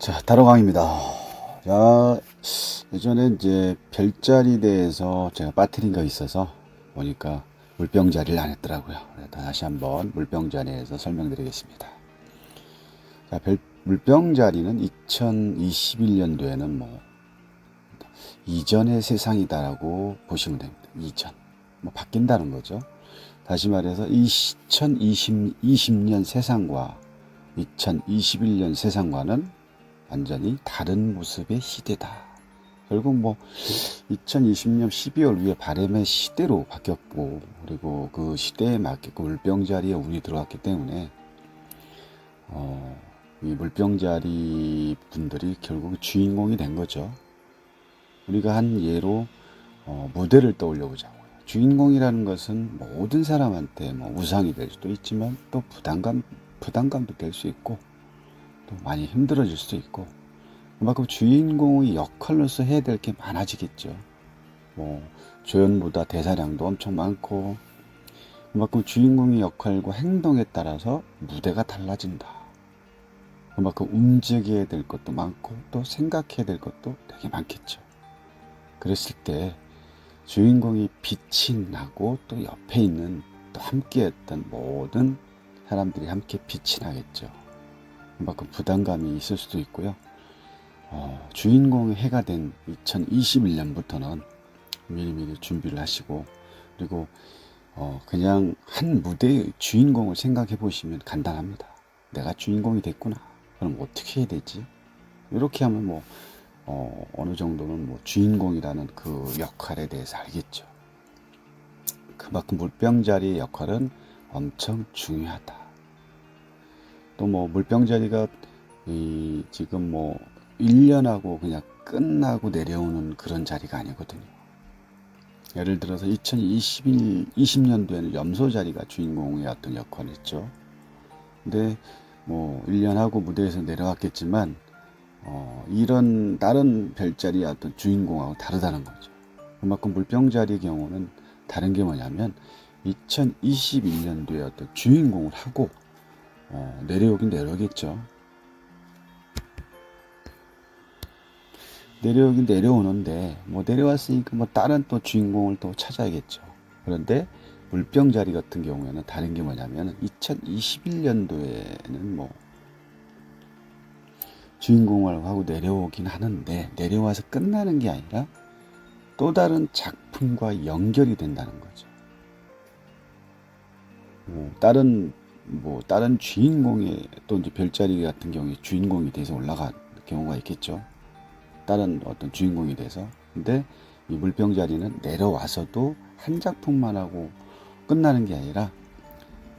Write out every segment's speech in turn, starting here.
자, 다로강입니다. 자, 예전에 이제 별자리 대해서 제가 빠뜨린 거 있어서 보니까 물병 자리를 안 했더라고요. 그래서 다시 한번 물병 자리에서 설명드리겠습니다. 자, 별, 물병 자리는 2021년도에는 뭐 이전의 세상이다라고 보시면 됩니다. 이전. 뭐 바뀐다는 거죠. 다시 말해서 2020, 20년 세상과 2021년 세상과는 완전히 다른 모습의 시대다. 결국 뭐 2020년 12월 위에 바람의 시대로 바뀌었고 그리고 그 시대에 맞게끔 물병자리에 운이 들어왔기 때문에 어, 이 물병자리 분들이 결국 주인공이 된 거죠. 우리가 한 예로 어, 무대를 떠올려 보자고요. 주인공이라는 것은 모든 사람한테 뭐 우상이 될 수도 있지만 또 부담감 부담감도 될 수 있고 또 많이 힘들어질 수도 있고 그만큼 주인공의 역할로서 해야 될 게 많아지겠죠. 뭐 조연보다 대사량도 엄청 많고 그만큼 주인공의 역할과 행동에 따라서 무대가 달라진다. 그만큼 움직여야 될 것도 많고 또 생각해야 될 것도 되게 많겠죠. 그랬을 때 주인공이 빛이 나고 또 옆에 있는 또 함께했던 모든 사람들이 함께 빛이 나겠죠. 그만큼 부담감이 있을 수도 있고요. 어, 주인공의 해가 된 2021년부터는 미리미리 준비를 하시고 그리고 어, 그냥 한 무대의 주인공을 생각해 보시면 간단합니다. 내가 주인공이 됐구나. 그럼 어떻게 해야 되지? 이렇게 하면 뭐 어, 어느 정도는 뭐 주인공이라는 그 역할에 대해서 알겠죠. 그만큼 물병자리의 역할은 엄청 중요하다. 또 뭐 물병자리가 이 지금 뭐 1년하고 그냥 끝나고 내려오는 그런 자리가 아니거든요. 예를 들어서 2021, 20년도에는 염소 자리가 주인공의 어떤 역할을 했죠. 근데 뭐 1년하고 무대에서 내려왔겠지만 어, 이런 다른 별자리의 어떤 주인공하고 다르다는 거죠. 그만큼 물병자리의 경우는 다른 게 뭐냐면 2021년도에 어떤 주인공을 하고 어, 내려오긴 내려오겠죠. 내려오긴 내려오는데 뭐 내려왔으니까 뭐 다른 또 주인공을 또 찾아야겠죠. 그런데 물병 자리 같은 경우에는 다른 게 뭐냐면 2021년도에는 뭐 주인공을 하고 내려오긴 하는데 내려와서 끝나는 게 아니라 또 다른 작품과 연결이 된다는 거죠. 뭐 다른 뭐 다른 주인공의 또 이제 별자리 같은 경우에 주인공이 돼서 올라간 경우가 있겠죠. 다른 어떤 주인공이 돼서 근데 이 물병 자리는 내려와서도 한 작품만 하고 끝나는 게 아니라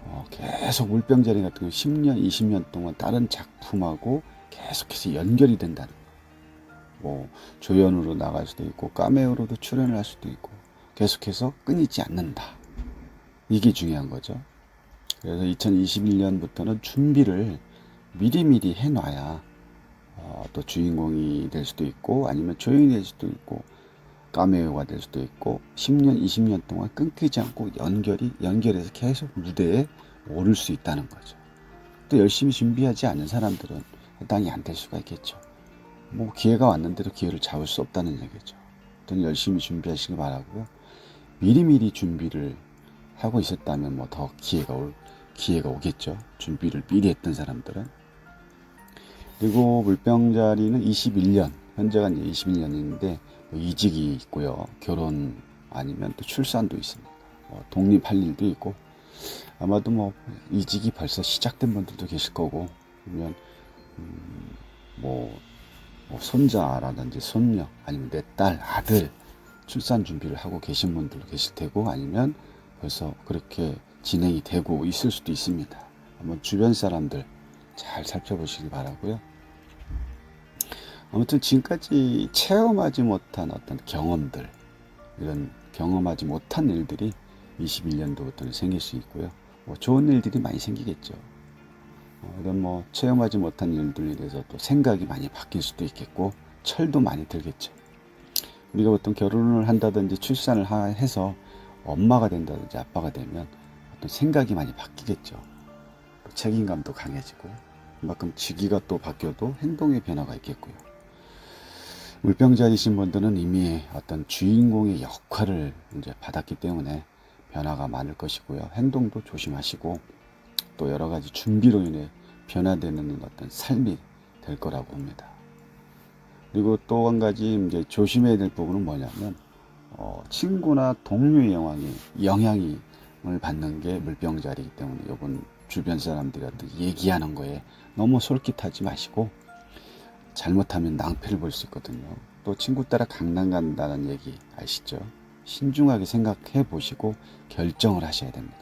어, 계속 물병 자리 같은 경우 10년, 20년 동안 다른 작품하고 계속해서 연결이 된다는. 뭐 조연으로 나갈 수도 있고 까메오로도 출연을 할 수도 있고 계속해서 끊이지 않는다. 이게 중요한 거죠. 그래서 2021년부터는 준비를 미리미리 해놔야 어, 또 주인공이 될 수도 있고 아니면 조연이 될 수도 있고 까메오가 될 수도 있고 10년, 20년 동안 끊기지 않고 연결이 연결해서 계속 무대에 오를 수 있다는 거죠. 또 열심히 준비하지 않은 사람들은 해당이 안 될 수가 있겠죠. 뭐 기회가 왔는데도 기회를 잡을 수 없다는 얘기죠. 또 열심히 준비하시기 바라고요. 미리미리 준비를 하고 있었다면 뭐 더 기회가 올 기회가 오겠죠. 준비를 미리 했던 사람들은. 그리고 물병자리는 21년, 현재가 이제 21년인데 뭐 이직이 있고요. 결혼 아니면 또 출산도 있습니다. 뭐 독립할 일도 있고 아마도 뭐 이직이 벌써 시작된 분들도 계실 거고 그러면 음, 뭐, 뭐 손자라든지 손녀 아니면 내 딸 아들 출산 준비를 하고 계신 분들도 계실 테고 아니면 벌써 그렇게 진행이 되고 있을 수도 있습니다. 한번 주변 사람들 잘 살펴보시기 바라고요. 아무튼 지금까지 체험하지 못한 어떤 경험들 이런 경험하지 못한 일들이 21년도부터는 생길 수 있고요. 뭐 좋은 일들이 많이 생기겠죠. 어, 이런 뭐 체험하지 못한 일들에 대해서 또 생각이 많이 바뀔 수도 있겠고 철도 많이 들겠죠. 우리가 보통 결혼을 한다든지 출산을 하- 해서 엄마가 된다든지 아빠가 되면 어떤 생각이 많이 바뀌겠죠. 또 책임감도 강해지고 그만큼 시기가 또 바뀌어도 행동의 변화가 있겠고요. 물병자리신 분들은 이미 어떤 주인공의 역할을 이제 받았기 때문에 변화가 많을 것이고요. 행동도 조심하시고 또 여러 가지 준비로 인해 변화되는 어떤 삶이 될 거라고 봅니다. 그리고 또 한 가지 이제 조심해야 될 부분은 뭐냐면 어, 친구나 동료의 영향이 영향 을 받는 게 물병자리이기 때문에 이번 주변 사람들이 어떤 얘기하는 거에 너무 솔깃하지 마시고 잘못하면 낭패를 볼 수 있거든요. 또 친구 따라 강남 간다는 얘기 아시죠? 신중하게 생각해 보시고 결정을 하셔야 됩니다.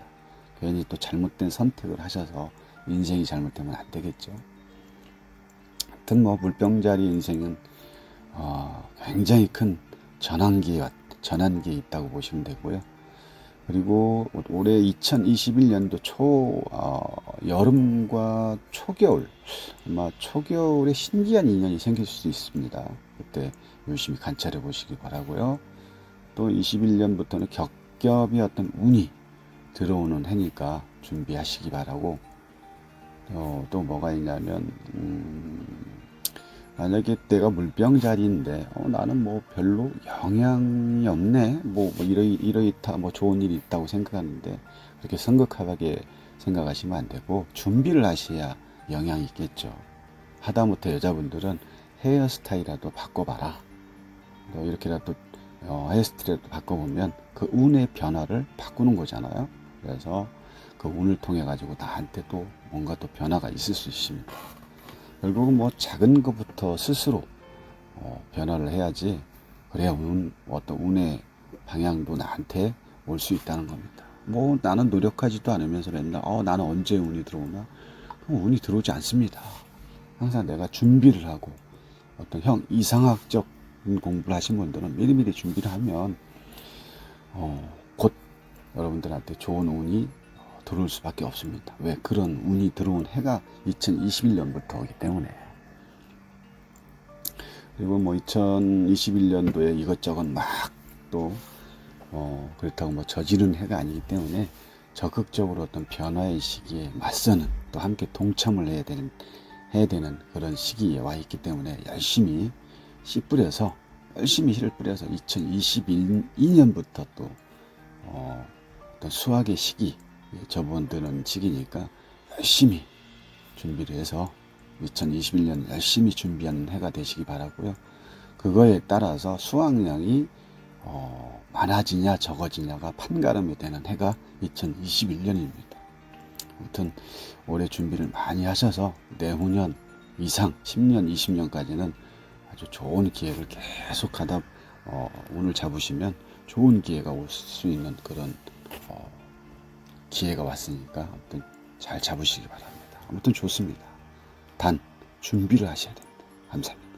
괜히 또 잘못된 선택을 하셔서 인생이 잘못되면 안 되겠죠. 하여튼 뭐 물병자리 인생은 어, 굉장히 큰 전환기에 왔- 전환기에 있다고 보시면 되고요. 그리고 올해 2021년도 초 어, 여름과 초겨울 아마 초겨울에 신기한 인연이 생길 수도 있습니다. 그때 열심히 관찰해 보시기 바라고요. 또 21년부터는 겹겹이 어떤 운이 들어오는 해니까 준비하시기 바라고 어, 또 뭐가 있냐면 음, 만약에 내가 물병자리인데 어, 나는 뭐 별로 영향이 없네. 뭐, 뭐 이러 이러이타 뭐 좋은 일이 있다고 생각하는데 그렇게 성급하게 생각하시면 안 되고 준비를 하셔야 영향이 있겠죠. 하다못해 여자분들은 헤어스타일이라도 바꿔봐라. 또 이렇게라도 어, 헤어스타일이라도 바꿔보면 그 운의 변화를 바꾸는 거잖아요. 그래서 그 운을 통해 가지고 나한테 또 뭔가 또 변화가 있을 수 있습니다 결국은 뭐 작은 것부터 스스로 어, 변화를 해야지 그래야 운, 어떤 운의 방향도 나한테 올 수 있다는 겁니다. 뭐 나는 노력하지도 않으면서 맨날 어 나는 언제 운이 들어오나 그럼 운이 들어오지 않습니다. 항상 내가 준비를 하고 어떤 형 이상학적 공부를 하신 분들은 미리미리 준비를 하면 어, 곧 여러분들한테 좋은 운이 어, 들어올 수밖에 없습니다. 왜 그런 운이 들어온 해가 2021년부터 오기 때문에 그리고 뭐 2021년도에 이것저것 막또 어, 그렇다고 뭐 저지른 해가 아니기 때문에 적극적으로 어떤 변화의 시기에 맞서는 또 함께 동참을 해야 되는 해야 되는 그런 시기에 와 있기 때문에 열심히 씨 뿌려서 열심히 씨를 뿌려서 2022년부터 또 어, 어떤 수학의 시기 접어드는 시기니까 열심히 준비를 해서 2021년 열심히 준비하는 해가 되시기 바라고요. 그거에 따라서 수확량이 어, 많아지냐 적어지냐가 판가름이 되는 해가 2021년입니다. 아무튼 올해 준비를 많이 하셔서 내후년 이상 10년, 20년까지는 아주 좋은 기회를 계속 하다 어, 오늘 잡으시면 좋은 기회가 올 수 있는 그런 어, 기회가 왔으니까 아무튼 잘 잡으시기 바랍니다. 아무튼 좋습니다. 단 준비를 하셔야 됩니다. 감사합니다.